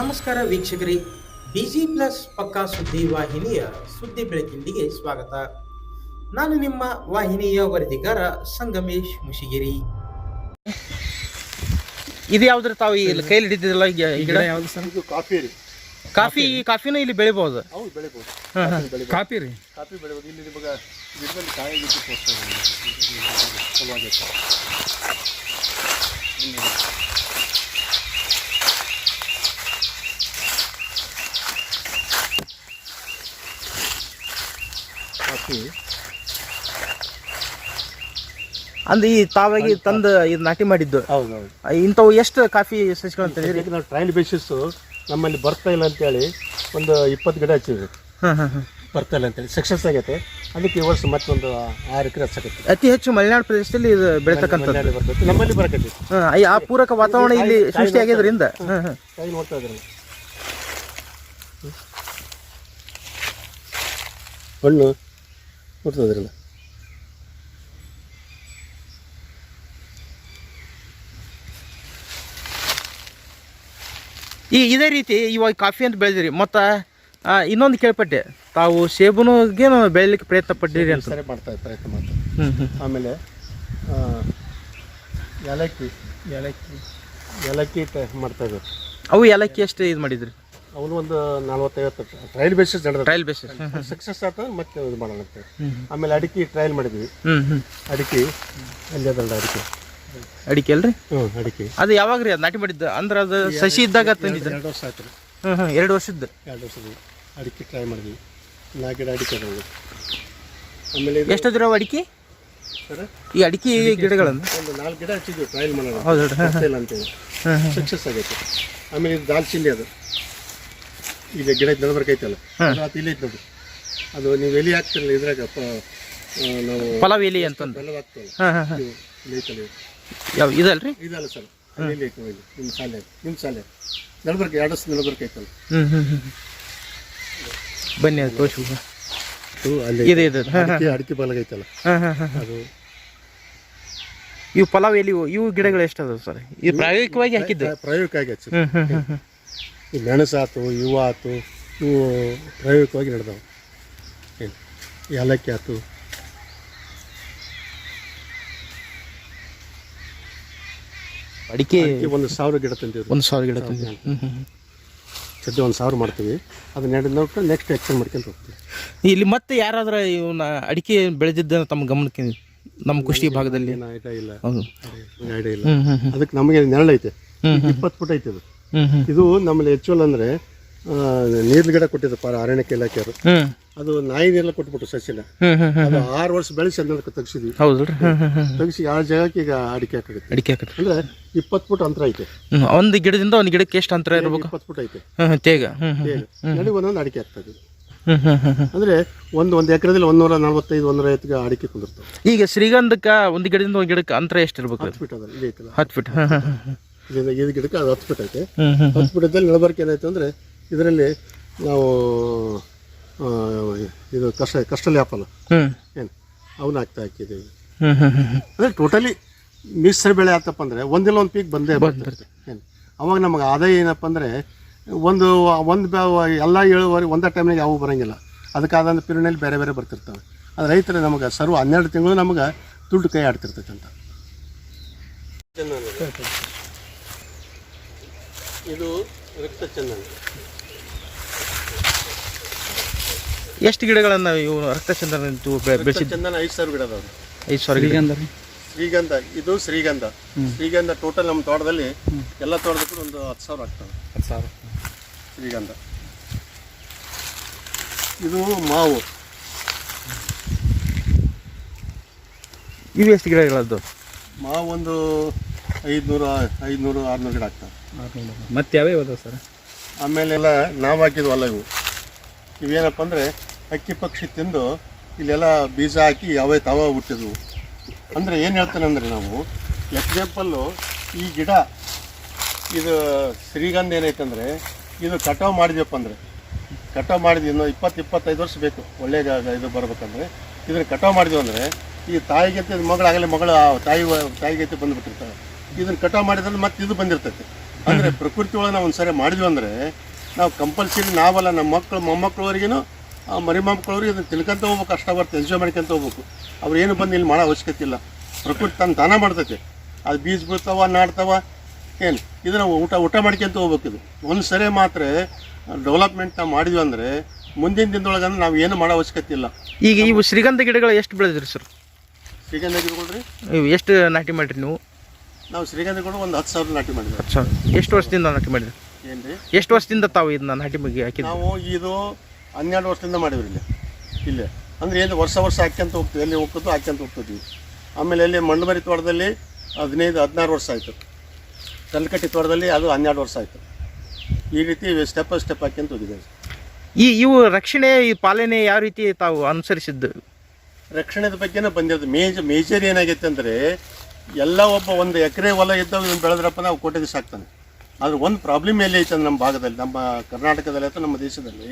ನಮಸ್ಕಾರ ವೀಕ್ಷಕರೇ. Busy plus ಪಕ್ಕಾ ಸುದ್ದಿ ವಾಹಿನಿಯ ಸುದ್ದಿ ಬೆಳಕಿಂದಿಗೆ ಸ್ವಾಗತ. ನಾನು ನಿಮ್ಮ ವಾಹಿನಿಯ ವರದಿಗಾರ ಸಂಗಮೇಶ್ ಮುಷಿಗಿರಿ. ಇದು ಯಾವ್ದ್ರ ತಾವು ಇಲ್ಲಿ ಕೈಲಿ ಹಿಡಿದಿಲ್ಲ ಈ ಗಿಡ? ಯಾವ್ದು ಸರ್? ಇದು ಕಾಫಿ ರೀ. ಕಾಫಿ ಕಾಫಿನೂ ಇಲ್ಲಿ ಬೆಳಿಬಹುದು ಹೌದು ಬೆಳಿಬೋದು. ಕಾಫಿ. ರೀ. ಕಾಫಿ ಬೆಳಿಬೋದು. ಇಲ್ಲಿ ನಿಮಗೆ ಗಿಡದಲ್ಲಿ ಕಾಯಿ ಗಿಡ ಚಲುವಾಗೈತೆ ಅಂದ್ರೆ ಈ ತಾವಾಗಿ ತಂದು ಇದು ನಾಟಿ ಮಾಡಿದ್ದು. ಹೌದು ಹೌದು ಇಂಥವು ಎಷ್ಟು ಕಾಫಿ ಸಸಿಗಳು ಅಂತ ಹೇಳಿದ್ರಿ? ಈಗ ನಾವು ಟ್ರಯಲ್ ಬೇಸಿಸ್ಸು ನಮ್ಮಲ್ಲಿ ಬರ್ತಾ ಇಲ್ಲ ಅಂತೇಳಿ ಒಂದು ಇಪ್ಪತ್ತು ಗಿಡ ಹಚ್ಚಿದ್ವಿ. ಹಾಂ ಹಾಂ ಹಾಂ. ಬರ್ತಾ ಇಲ್ಲ ಅಂತೇಳಿ. ಸಕ್ಸಸ್ ಆಗೈತೆ. ಅದಕ್ಕೆ ಈ ವರ್ಷ ಮತ್ತೊಂದು ಆರು ಎಕರೆ ಹಚ್ಚಕೈತಿ ಅತಿ ಹೆಚ್ಚು ಮಲೆನಾಡು ಪ್ರದೇಶದಲ್ಲಿ ಇದು ಬೆಳೀತಕ್ಕಂಥ ಬರ್ತೈತಿ. ನಮ್ಮಲ್ಲಿ ಬರಕತ್ತೆ. ಹಾಂ ಈ ಆ ಪೂರಕ ವಾತಾವರಣ ಇಲ್ಲಿ ಸೃಷ್ಟಿ ಆಗಿದ್ರಿಂದ. ಹ್ಮ್ ಹ್ಮ್ ಕಾಯಿ ನೋಡ್ತಾ ಇದ್ರಲ್ಲ ಹಣ್ಣು ನೋಡ್ತಾ ಇದ್ರಲ್ಲ ಈ ಇದೇ ರೀತಿ ಇವಾಗ ಕಾಫಿ ಅಂತ ಬೆಳೆದಿರಿ ಮತ್ತು ಇನ್ನೊಂದು ಕೇಳ್ಪಟ್ಟೆ ತಾವು ಸೇಬುನುಗೇನು ಬೆಳಿಲಿಕ್ಕೆ ಪ್ರಯತ್ನ ಪಟ್ಟಿರಿ ಅಂತ. ಸರಿ ಮಾಡ್ತಾ ಇದ್ದ ಪ್ರಯತ್ನ ಮಾಡ್ತಾ ಆಮೇಲೆ ಏಲಕ್ಕಿ ಏಲಕ್ಕಿ ಏಲಕ್ಕಿ ಮಾಡ್ತಾ ಇದ್ದಾರೆ. ಅವು ಏಲಕ್ಕಿ ಎಷ್ಟು ಇದು ಮಾಡಿದ್ರಿ. ಅವನು ಒಂದು ನಲ್ವತ್ತೈವತ್ತು ಟ್ರಯಲ್ ಬೇಸಿಸ್ ನಡೆದ ಟ್ರಯಲ್ ಬೇಸಿಸ್ ಸಕ್ಸಸ್ ಆತ ಮತ್ತೆ ಇದು ಮಾಡೋಣ ಅಂತ. ಆಮೇಲೆ ಅಡಿಕೆ ಟ್ರಯಲ್ ಮಾಡಿದ್ವಿ. ಅಡಿಕೆ ಅಲ್ಲಿ ಅದಲ್ಲ ಅಡಿಕೆ? ಅಡಿಕೆ ಅಲ್ರಿ? ಹ್ಞೂ ಅಡಿಕೆ. ಅದು ಯಾವಾಗ ರೀ ಅದು ನಾಟಿ ಮಾಡಿದ್ದು? ಅಂದ್ರೆ ಅದು ಸಸಿ ಇದ್ದಾಗ ತಂದಿದ್ದು? ಎರಡು ವರ್ಷ ಆಯ್ತು. ರೀ ಹ್ಞೂ ಹ್ಮ್. ಎರಡು ವರ್ಷದ್ದು? ಎರಡು ವರ್ಷದ ಅಡಿಕೆ ಟ್ರೈ ಮಾಡಿದ್ವಿ. ನಾಲ್ಕು ಗಿಡ ಅಡಿಕೆ ಅದಾವು ಆಮೇಲೆ ಇದು ಎಷ್ಟು ಅವು ಅಡಿಕೆ? ಸರ್? ಈ ಅಡಿಕೆ ಗಿಡಗಳನ್ನು? ಒಂದು ನಾಲ್ಕು ಗಿಡ ಹಚ್ಚಿದ್ವಿ ಟ್ರಯಲ್ ಮಾಡೋಣ. ಹೌದು ಅಂತೇಳಿ ಸಕ್ಸಸ್ ಆಗೈತೆ. ಆಮೇಲೆ ಇದು ದಾಲ್ಚಿನ್ನಿ ಅದು. ಈಗ ಗಿಡ ನಡಬರ್ಕೈತಲ್ಲ ಅದು ಇಲ್ಲಿ ಐತೆ ನೋಡ್ರಿ. ಅದು ನೀವು ಎಲಿ ಹಾಕ್ತಿರಲ್ಲ ಇದ್ರಾಗ ಪ- ನಾವು ಪಲಾವ್ ಎಲೆ ಅಂತಂದು ಬೆಲ್ಲ ಹಾಕ್ತೀವಲ್ಲ. ಹಾಂ ಹಾಂ ಹಾಂ. ಇದು ಇಲ್ಲಿ ಐತಲ್ಲ ಇದು. ಯಾವ ಇದಲ್ರಿ? ಇದಲ್ಲ ಸರ್. ಇಲ್ಲಿ ಐತೆ ನೋಡಿ ಇಲ್ಲಿ. ನಿಮ್ಮ ಶಾಲೆ. ನಿಮ್ಮ ಶಾಲೆ. ನಡಬರ್ಕ ಎರಡು ಹ್ಮ್ ಬನ್ನಿ ಅದು ತೋರಿಸಿ ಇದು ಅಲ್ಲಿ ಇದೆ ಇದೆ ಹಾಂ ಅಡಿಕೆ ಅಡಿಕೆ ಬಲಗೈತಲ್ಲ ಹಾಂ ಹಾಂ ಹಾಂ ಅದು ಇವು ಪಲಾವ್ ಎಲೆ ಇವು ಗಿಡಗಳು ಎಷ್ಟು ಅದಾವ ಸರ್? ಇದು ಪ್ರಾಯೋಗಿಕವಾಗಿ ಹಾಕಿದ್ದು? ಈ ಮೆಣಸು ಆತು ಇವು ಆತು ಇವು ಪ್ರಾಯೋಗಿಕವಾಗಿ ನಡೆದವು. ಏನು? ಏಲಕ್ಕಿ ಆತು ಅಡಿಕೆ ಒಂದು ಸಾವಿರ ಗಿಡ ತಂದಿದ್ರು. ಒಂದು ಸಾವಿರ ಗಿಡ ತಂದಿವಿ. ಸದ್ಯ ಒಂದು ಸಾವಿರ ಮಾಡ್ತೀವಿ. ಅದು ನೆಡಿದ ನೋಡ್ಕೊಂಡು ನೆಕ್ಸ್ಟ್ ಎಕ್ಸ್ಚೇಂಜ್ ಮಾಡ್ಕೊಂಡು ಹೋಗ್ತೀವಿ. ಇಲ್ಲಿ ಮತ್ತೆ ಯಾರಾದರೂ ಇವನ್ನ ಅಡಿಕೆ ಬೆಳೆದಿದ್ದ ತಮ್ಮ ಗಮನಕ್ಕೆ ನಮ್ಮ ಕುಷ್ಟಿ ಭಾಗದಲ್ಲಿ? ಏನು ಐಡಿಯಾ ಇಲ್ಲ. ಐಡಿಯಾ ಇಲ್ಲ ಅದಕ್ಕೆ ನಮಗೆ ನೆರಳು ಐತೆ ಹ್ಮ್ ಇಪ್ಪತ್ತು ಫುಟ್ ಐತೆ ಹ್ಮ್ ಇದು ನಮ್ಮಲ್ಲಿ ಹೆಚ್ಚುವಲ್ ಅಂದ್ರೆ ನೀರ್ಲ ಗಿಡ ಕೊಟ್ಟಿದ್ರು ಪಾರ ಅರಣ್ಯಕ್ಕೆ ಇಲಾಖೆಯವರು ಅದು ನಾಯಿ ನೀರೆಲ್ಲ ಕೊಟ್ಬಿಟ್ಟು ಸಸಿನ ಅದು ಆರು ವರ್ಷ ಬೆಳೆಸಿ ಅನ್ನೋದಕ್ಕೆ ತೆಗ್ಸಿದ್ವಿ ತೆಗಿಸಿ ಆ ಜಾಗಕ್ಕೆ ಈಗ ಅಡಿಕೆ ಹಾಕಿ ಅಡಿಕೆ ಹಾಕತ್ರಿ ಅಂದ್ರೆ ಇಪ್ಪತ್ತು ಫುಟ್ ಅಂತರ ಐತೆ ಒಂದು ಗಿಡದಿಂದ ಒಂದು ಗಿಡಕ್ಕೆ ಎಷ್ಟು ಅಂತರ ಇರಬೇಕು ಇಪ್ಪತ್ತು ಫುಟ್ ಐತೆ ತೇಗ ಒಂದೊಂದು ಅಡಿಕೆ ಆಗ್ತದೆ ಅಂದ್ರೆ ಒಂದು ಒಂದು ಎಕರೆದಲ್ಲಿ ಒಂದೂರ ನಲವತ್ತೈದು ಒಂದೂರ ಐವತ್ತಿಗೆ ಅಡಿಕೆ ಕುಂದಿರ್ತವೆ ಈಗ ಶ್ರೀಗಂಧಕ್ಕ ಒಂದು ಗಿಡದಿಂದ ಒಂದು ಗಿಡಕ್ಕೆ ಅಂತರ ಎಷ್ಟು ಇರಬೇಕು ಹತ್ತು ಫೀಟ್ ಅದ ಹತ್ತು ಫೀಟ್ ಇದರಿಂದ ಇದು ಗಿಡಕ್ಕೆ ಅದು ಹತ್ತು ಹತ್ಬಿಟ್ಟಿದ್ದಲ್ಲಿ ನಡಬರ್ಕೆ ಏನಾಯ್ತು ಅಂದರೆ ಇದರಲ್ಲಿ ನಾವು ಇದು ಕಷ್ಟ ಕಷ್ಟಲಿ ಆಪಲ್ ಏನು? ಅವನ್ನ ಹಾಕ್ತಾ ಹಾಕಿದ್ದೀವಿ. ಅಂದರೆ ಟೋಟಲಿ ಮಿಶ್ರ ಬೆಳೆ ಆಯ್ತಪ್ಪ ಅಂದರೆ ಒಂದಿಲ್ಲ ಒಂದು ಪೀಕ್ ಬಂದೇ ಬರ್ತದೆ. ಏನು? ಅವಾಗ ನಮಗೆ ಆದಾಯ ಏನಪ್ಪ ಅಂದರೆ ಒಂದು ಒಂದು ಎಲ್ಲ ಏಳುವರೆ ಒಂದೇ ಟೈಮ್ನಾಗ ಯಾವೂ ಬರೋಂಗಿಲ್ಲ. ಅದಕ್ಕಾದಂಥ ಪಿರಿಯಡ್ನಲ್ಲಿ ಬೇರೆ ಬೇರೆ ಬರ್ತಿರ್ತವೆ. ಅದು ರೈತರು ನಮಗೆ ಸರ್ವ ಹನ್ನೆರಡು ತಿಂಗಳು ನಮಗೆ ದುಡ್ಡು ಕೈ ಆಡ್ತಿರ್ತೈತೆ ಅಂತ. ಇದು ರಕ್ತ ಚಂದನ ಎಷ್ಟು ಗಿಡಗಳನ್ನ ಇವು ರಕ್ತ ಬೆಳೆಸಿದ್ದು ಚಂದನ ಐದು ಸಾವಿರ ಗಿಡ ಅದಾವೆ. ಐದು ಸಾವಿರ ಗಿಡ. ಅಂದ್ರೆ ಶ್ರೀಗಂಧ ಇದು ಶ್ರೀಗಂಧ. ಶ್ರೀಗಂಧ ಟೋಟಲ್ ನಮ್ಮ ತೋಟದಲ್ಲಿ ಎಲ್ಲ ತೋಟದಕ್ಕೂ ಒಂದು ಹತ್ತು ಸಾವಿರ ಆಗ್ತದೆ ಹತ್ತು ಸಾವಿರ. ಶ್ರೀಗಂಧ. ಇದು ಮಾವು. ಇವು ಎಷ್ಟು ಗಿಡಗಳದ್ದು? ಮಾವು ಒಂದು ಐದುನೂರು ಐದುನೂರು ಆರುನೂರು ಗಿಡ ಆಗ್ತವೆ. ಮತ್ತೆ ಯಾವ್ಯಾವ ಅದಾವ ಸರ್? ಆಮೇಲೆಲ್ಲ ನಾವು ಹಾಕಿದ್ವಲ್ಲ ಇವು. ಇವೇನಪ್ಪ ಅಂದರೆ ಅಕ್ಕಿ ಪಕ್ಷಿ ತಿಂದು ಇಲ್ಲೆಲ್ಲ ಬೀಜ ಹಾಕಿ ಯಾವೇ ತಾವ ಹುಟ್ಟಿದ್ವು. ಅಂದರೆ ಏನು ಹೇಳ್ತಾನೆ ಅಂದರೆ ನಾವು ಎಕ್ಸಾಂಪಲ್ಲು ಈ ಗಿಡ ಇದು ಶ್ರೀಗಂಧ ಏನೈತೆ ಅಂದರೆ ಇದು ಕಟಾವು ಮಾಡಿದ್ವಪ್ಪ ಅಂದರೆ. ಕಟಾವು ಮಾಡಿದ್ವಿ ಇನ್ನೂ ಇಪ್ಪತ್ತು ಇಪ್ಪತ್ತೈದು ವರ್ಷ ಬೇಕು ಒಳ್ಳೆ ಇದು ಬರ್ಬೇಕಂದ್ರೆ. ಇದನ್ನು ಕಟಾವು ಮಾಡಿದ್ವಿ ಅಂದರೆ ಈ ತಾಯಿಗೆತ್ತೆ ಮಗಳಾಗಲೇ ಮಗಳು ಆ ತಾಯಿ ತಾಯಿಗೆತ್ತೆ ಬಂದುಬಿಟ್ಟಿರ್ತಾವೆ ಇದನ್ನು ಕಟಾವು ಮಾಡಿದ್ರೆ ಮತ್ತೆ ಇದು ಬಂದಿರ್ತೈತಿ. ಅಂದ್ರೆ ಪ್ರಕೃತಿ ಒಳಗೆ ನಾವು ಒಂದ್ಸರಿ ಮಾಡಿದ್ವಿ ಅಂದ್ರೆ ನಾವು ಕಂಪಲ್ಸರಿ ನಾವಲ್ಲ ನಮ್ಮ ಮಕ್ಕಳು ಆ ಮರಿ ಮೊಮ್ಮಕ್ಕಳವ್ರಿಗೆ ಇದನ್ನ ತಿಳ್ಕೊಂತ ಹೋಗ್ಬೇಕು ಅಷ್ಟ ಬರ್ತೆ ಎಂಜಾಯ್ ಮಾಡ್ಕೊಂತ ಹೋಗ್ಬೇಕು. ಅವ್ರು ಏನು ಬಂದು ಇಲ್ಲಿ ಮಾಡೋ ಅವಶ್ಯಕತೆ ಇಲ್ಲ. ಪ್ರಕೃತಿ ತನ್ನ ತಾನ ಮಾಡ್ತೈತೆ. ಅದು ಬೀಜ ಬೀಳ್ತಾವ ನಾಡ್ತಾವ ಏನು? ಇದನ್ನು ಊಟ ಊಟ ಮಾಡ್ಕೊಂತ ಹೋಗ್ಬೇಕು ಇದು. ಒಂದು ಸರಿ ಮಾತ್ರ ಡೆವಲಪ್ಮೆಂಟ್ ನಾವು ಮಾಡಿದ್ವಿ ಅಂದರೆ ಮುಂದಿನ ದಿನದೊಳಗೆ ಅಂದ್ರೆ ನಾವು ಏನು ಮಾಡೋ ಅವಶ್ಯಕತೆ ಇಲ್ಲ. ಈಗ ಇವು ಶ್ರೀಗಂಧ ಗಿಡಗಳು ಎಷ್ಟು ಬೆಳೆದ್ರಿ ಸರ್? ಶ್ರೀಗಂಧ ಗಿಡಗಳು ಇವು ಎಷ್ಟು ನಾಟಿ ಮಾಡಿರಿ ನೀವು? ನಾವು ಶ್ರೀಗಂಧಗಳು ಒಂದು ಹತ್ತು ಸಾವಿರ ನಾಟಿ ಮಾಡಿದ್ವಿ. ಸರ್ ಎಷ್ಟು ವರ್ಷದಿಂದ ನಾಟಿ ಮಾಡಿದ್ರಿ? ಏನು ರೀ ಎಷ್ಟು ವರ್ಷದಿಂದ ತಾವು ಇದನ್ನ ನಾಟಿ ಮುಗಿ ಹಾಕಿದ್ರಿ? ನಾವು ಇದು ಹನ್ನೆರಡು ವರ್ಷದಿಂದ ಮಾಡಿವ್ರಿ ಇಲ್ಲಿ. ಇಲ್ಲೇ. ಅಂದ್ರೆ ಏನು ವರ್ಷ ವರ್ಷ ಹಾಕ್ಯಂತ ಹೋಗ್ತೀವಿ. ಎಲ್ಲಿ ಹೋಗ್ತದೋ ಹಾಕ್ಯಂತ ಹೋಗ್ತಿದ್ವಿ. ಆಮೇಲೆ ಎಲ್ಲಿ ಮಣ್ಣುಮರಿ ತೋಟದಲ್ಲಿ ಹದಿನೈದು ಹದಿನಾರು ವರ್ಷ ಆಯಿತು. ಕಲ್ಕಟ್ಟಿ ತೋಟದಲ್ಲಿ ಅದು ಹನ್ನೆರಡು ವರ್ಷ ಆಯಿತು. ಈ ರೀತಿ ಸ್ಟೆಪ್ ಬೈ ಸ್ಟೆಪ್ ಹಾಕ್ಯಂತ ಹೋಗಿದ್ದೇವೆ. ಈ ಇವು ರಕ್ಷಣೆ ಈ ಪಾಲನೆ ಯಾವ ರೀತಿ ತಾವು ಅನುಸರಿಸಿದ್ದು? ರಕ್ಷಣೆದ ಬಗ್ಗೆನೇ ಬಂದಿರೋದು ಮೇಜ್ ಮೇಜರ್ ಏನಾಗೈತೆ ಅಂದರೆ ಎಲ್ಲ ಒಬ್ಬ ಒಂದು ಎಕರೆ ಹೊಲ ಇದ್ದವ ಇವ್ನು ಬೆಳೆದ್ರಪ್ಪ ನಾವು ಕೋಟೆ ದಿವಸ ಆಗ್ತಾನೆ ಆದ್ರೆ ಒಂದು ಪ್ರಾಬ್ಲಮ್ ಎಲ್ಲಿ ಐತೆ ನಮ್ಮ ಭಾಗದಲ್ಲಿ, ನಮ್ಮ ಕರ್ನಾಟಕದಲ್ಲಿ ಅಥವಾ ನಮ್ಮ ದೇಶದಲ್ಲಿ,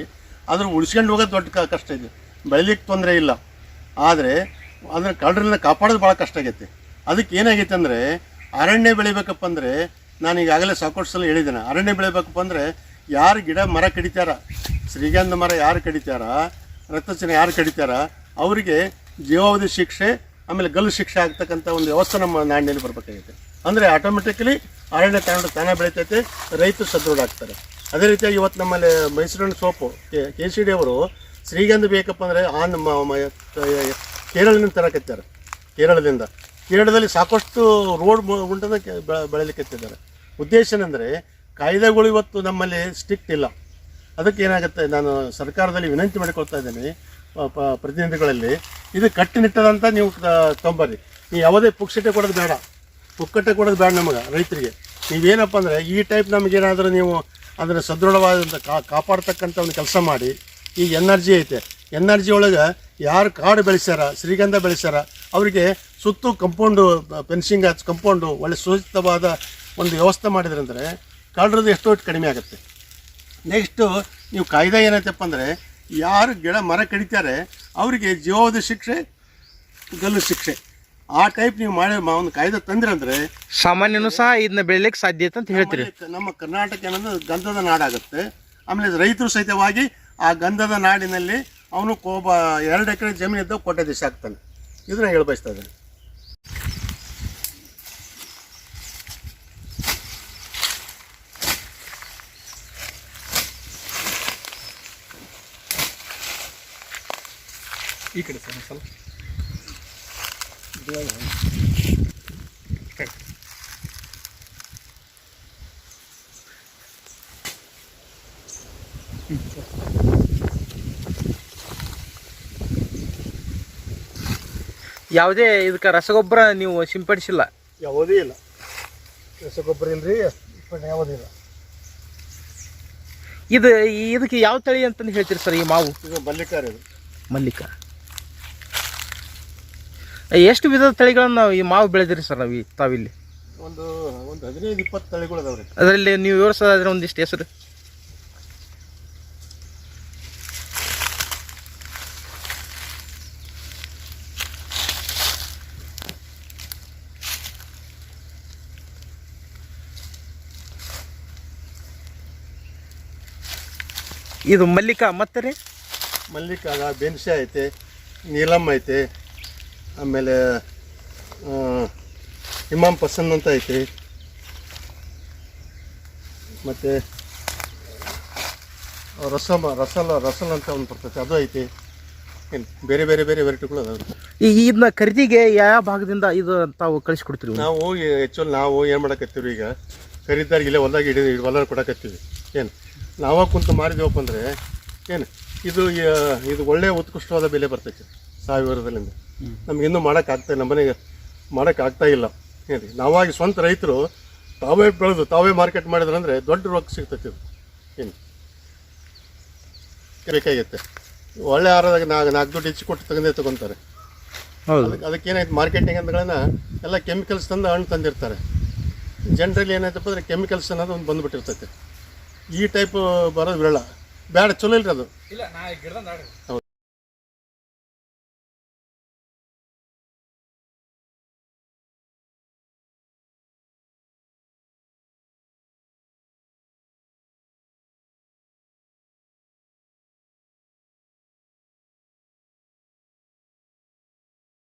ಆದ್ರೆ ಉಳಿಸ್ಕೊಂಡು ಹೋಗೋದು ದೊಡ್ಡ ಕಷ್ಟ ಇದೆ. ಬೆಳಿಲಿಕ್ಕೆ ತೊಂದರೆ ಇಲ್ಲ. ಆದರೆ ಅದನ್ನ ಕಳ್ಳರನ್ನ ಕಾಪಾಡೋದು ಭಾಳ ಕಷ್ಟ ಆಗೈತೆ. ಅದಕ್ಕೆ ಏನಾಗೈತೆ ಅಂದರೆ, ಅರಣ್ಯ ಬೆಳಿಬೇಕಪ್ಪ ಅಂದರೆ, ನಾನು ಈಗಾಗಲೇ ಸಾಕಷ್ಟು ಸಲ ಹೇಳಿದ್ದೇನೆ, ಅರಣ್ಯ ಬೆಳಿಬೇಕಪ್ಪ ಅಂದರೆ, ಯಾರು ಗಿಡ ಮರ ಕಡಿತಾರ, ಶ್ರೀಗಂಧ ಮರ ಯಾರು ಕಡಿತಾರ, ರಕ್ತಚನ ಯಾರು ಕಡಿತಾರ, ಅವರಿಗೆ ಜೀವಾವಧಿ ಶಿಕ್ಷೆ ಆಮೇಲೆ ಗಲ್ಲು ಶಿಕ್ಷೆ ಆಗ್ತಕ್ಕಂಥ ಒಂದು ವ್ಯವಸ್ಥೆ ನಮ್ಮ ನಾಡಿನಲ್ಲಿ ಬರಬೇಕಾಗೈತೆ. ಅಂದರೆ ಆಟೋಮೆಟಿಕಲಿ ಅರಣ್ಯ ತಾಂಡ ತಾನೇ ಬೆಳೀತೈತೆ, ರೈತರು ಸದೃಢ ಆಗ್ತಾರೆ. ಅದೇ ರೀತಿಯಾಗಿ ಇವತ್ತು ನಮ್ಮಲ್ಲಿ ಮೈಸೂರಿನ ಸೋಪು, ಕೆ ಸಿ ಡಿ ಅವರು ಶ್ರೀಗಂಧ ಬೇಕಪ್ಪ ಅಂದರೆ ಆ ನಮ್ಮ ಕೇರಳದಿಂದ ತರಕತ್ತಾರೆ ಕೇರಳದಿಂದ. ಕೇರಳದಲ್ಲಿ ಸಾಕಷ್ಟು ರೋಡ್ ಉಂಟದ ಬೆಳಲಿಕ್ಕೆ ಉದ್ದೇಶ ಏನಂದರೆ ಕಾಯ್ದೆಗಳು ಇವತ್ತು ನಮ್ಮಲ್ಲಿ ಸ್ಟ್ರಿಕ್ಟ್ ಇಲ್ಲ. ಅದಕ್ಕೆ ಏನಾಗುತ್ತೆ, ನಾನು ಸರ್ಕಾರದಲ್ಲಿ ವಿನಂತಿ ಮಾಡಿಕೊಳ್ತಾ ಇದ್ದೇನೆ ಪ್ರತಿನಿಧಿಗಳಲ್ಲಿ. ಇದು ಕಟ್ಟುನಿಟ್ಟದಂತ ನೀವು ತೊಂಬರ್ರಿ. ನೀವು ಯಾವುದೇ ಪುಕ್ಷಟೆ ಕೊಡೋದು ಬೇಡ. ಪುಕ್ಕಟ್ಟೆ ಕೊಡೋದು ಬೇಡ ನಮಗೆ, ರೈತರಿಗೆ. ನೀವೇನಪ್ಪ ಅಂದರೆ, ಈ ಟೈಪ್ ನಮಗೇನಾದರೂ ನೀವು ಅದನ್ನು ಸದೃಢವಾದಂಥ ಕಾ ಕಾಪಾಡ್ತಕ್ಕಂಥ ಒಂದು ಕೆಲಸ ಮಾಡಿ. ಈ ಎನರ್ಜಿ ಐತೆ. ಎನರ್ಜಿ ಒಳಗೆ ಯಾರು ಕಾಡು ಬೆಳೆಸ್ಯಾರ, ಶ್ರೀಗಂಧ ಬೆಳೆಸ್ಯಾರ, ಅವರಿಗೆ ಸುತ್ತು ಕಂಪೌಂಡು ಫೆನ್ಸಿಂಗ್ ಹಚ್ಚಿ ಕಂಪೌಂಡು ಒಳ್ಳೆ ಸುರಕ್ಷಿತವಾದ ಒಂದು ವ್ಯವಸ್ಥೆ ಮಾಡಿದ್ರಂದರೆ ಕಳ್ಳರದ್ದು ಎಷ್ಟೋ ಕಡಿಮೆ ಆಗುತ್ತೆ. ನೆಕ್ಸ್ಟು ನೀವು ಕಾಯ್ದೆ ಏನೈತಪ್ಪ ಅಂದರೆ ಯಾರು ಗಿಡ ಮರ ಕಡಿತಾರೆ ಅವರಿಗೆ ಜೀವದ ಶಿಕ್ಷೆ ಗಲ್ಲು ಶಿಕ್ಷೆ. ಆ ಟೈಪ್ ನೀವು ಮಾಡಿ ಒಂದು ಕಾಯ್ದೆ ತಂದ್ರಂದ್ರೆ ಸಾಮಾನ್ಯನೂ ಸಹ ಇದನ್ನ ಬೆಳಿಲಿಕ್ಕೆ ಸಾಧ್ಯತೆ ಅಂತ ಹೇಳ್ತೀರಿ. ನಮ್ಮ ಕರ್ನಾಟಕ ಏನಂದ್ರೆ ಗಂಧದ ನಾಡಾಗುತ್ತೆ. ಆಮೇಲೆ ರೈತರು ಸಹಿತವಾಗಿ ಆ ಗಂಧದ ನಾಡಿನಲ್ಲಿ ಅವನು ಕೋಬ ಎರಡು ಎಕರೆ ಜಮೀನು ಇದ್ದ ಕೋಟೆ ದೇಶ ಆಗ್ತಾನೆ. ಇದನ್ನ ಹೇಳ್ಬಯಸ್ತಾ ಇದ್ದೇನೆ. ಈ ಕಡೆ ಸರ್ ಸ್ವಲ್ಪ. ಯಾವುದೇ ಇದಕ್ಕೆ ರಸಗೊಬ್ಬರ ನೀವು ಸಿಂಪಡಿಸಿಲ್ಲ? ಯಾವುದೇ ಇಲ್ಲ. ರಸಗೊಬ್ಬರ ಇಲ್ರಿ ಯಾವುದೇ ಇಲ್ಲ. ಇದು ಇದಕ್ಕೆ ಯಾವ ತಳಿ ಅಂತಂದು ಹೇಳ್ತೀರಿ ಸರ್ ಈ ಮಾವು? ಇದು ಮಲ್ಲಿಕಾರ ಇದು ಮಲ್ಲಿಕ ಎಷ್ಟು ವಿಧದ ತಳಿಗಳನ್ನು ನಾವು ಈ ಮಾವು ಬೆಳೆದಿರಿ ಸರ್ ನಾವು ಈ ತಾವಿಲ್ಲಿ? ಒಂದು ಒಂದು ಹದಿನೈದು ಇಪ್ಪತ್ತು ತಳಿಗಳು ಅದಾವ್ರಿ. ಅದರಲ್ಲಿ ನೀವು ವಿವರಿಸೋದಾದ್ರೆ ಒಂದಿಷ್ಟು ಹೆಸರು. ಇದು ಮಲ್ಲಿಕಾ ಮತ್ತೆ ರೀ ಮಲ್ಲಿಕ ಅದ ಬೆನ್ಸೆ ಐತೆ ನೀಲಮ್ ಐತೆ ಆಮೇಲೆ ಇಮಾಮ್ ಪಸಂದ್ ಅಂತ ಐತಿ. ಮತ್ತು ರಸಮ ರಸಲ ರಸಲ್ ಅಂತ ಒಂದು ಬರ್ತೈತಿ ಅದು ಐತಿ. ಏನು ಬೇರೆ ಬೇರೆ ಬೇರೆ ವೆರೈಟಿಗಳು ಅದಾವೆ. ಈಗ ಇದನ್ನ ಖರೀದಿಗೆ ಯಾವ ಭಾಗದಿಂದ ಇದು ತಾವು ಕಳಿಸ್ಕೊಡ್ತೀವಿ ನಾವು ಆ್ಯಕ್ಚುಲಿ ನಾವು ಏನು ಮಾಡಕತ್ತೀವಿ ಈಗ? ಖರೀದಾರಿಗೆ ಇಲ್ಲೇ ಹೊಲ್ದಾಗ ಹಿಡಿದು ಹೊಲ ಕೊಡಕತ್ತೀವಿ. ಏನು ನಾವ ಕುಂತು ಮಾರಿದೇವಪ್ಪ ಅಂದರೆ ಏನು ಇದು ಇದು ಒಳ್ಳೆಯ ಉತ್ಕೃಷ್ಟವಾದ ಬೆಲೆ ಬರ್ತೈತೆ. ಸಾವಿರದಲ್ಲಿಂದ ನಮ್ಗೆ ಇನ್ನೂ ಮಾಡೋಕ್ಕಾಗ್ತಾ ಇಲ್ಲ ಮನೆಗೆ ಮಾಡೋಕ್ಕಾಗ್ತಾ ಇಲ್ಲ. ಏನು ನಾವಾಗಿ ಸ್ವಂತ ರೈತರು ತಾವೇ ಬೆಳೆದು ತಾವೇ ಮಾರ್ಕೆಟ್ ಮಾಡಿದ್ರಂದರೆ ದೊಡ್ಡ ರೊಕ್ಕ ಸಿಗ್ತೈತಿ ಇದು. ಏನು ಬೇಕಾಗೈತೆ ಒಳ್ಳೆ ಆಹಾರದಾಗ ನಾಲ್ಕು ನಾಲ್ಕು ದುಡ್ಡು ಹೆಚ್ಚು ಕೊಟ್ಟು ತಗೊಂಡೇ ತೊಗೊತಾರೆ. ಹೌದು. ಅದಕ್ಕೆ ಅದಕ್ಕೆ ಏನಾಯ್ತು ಮಾರ್ಕೆಟಿಂಗ್ ಅಂದ್ಗಳನ್ನ ಎಲ್ಲ ಕೆಮಿಕಲ್ಸ್ ತಂದು ಹಣ್ಣು ತಂದಿರ್ತಾರೆ. ಜನರಲಿ ಏನಾಯ್ತಪ್ಪ ಅಂದರೆ ಕೆಮಿಕಲ್ಸ್ ಅನ್ನೋದು ಒಂದು ಬಂದುಬಿಟ್ಟಿರ್ತೈತೆ. ಈ ಟೈಪ್ ಬರೋದು ಬಿಡಲ್ಲ ಬೇಡ ಚಲೋ ಇಲ್ರಿ ಅದು. ಹೌದು.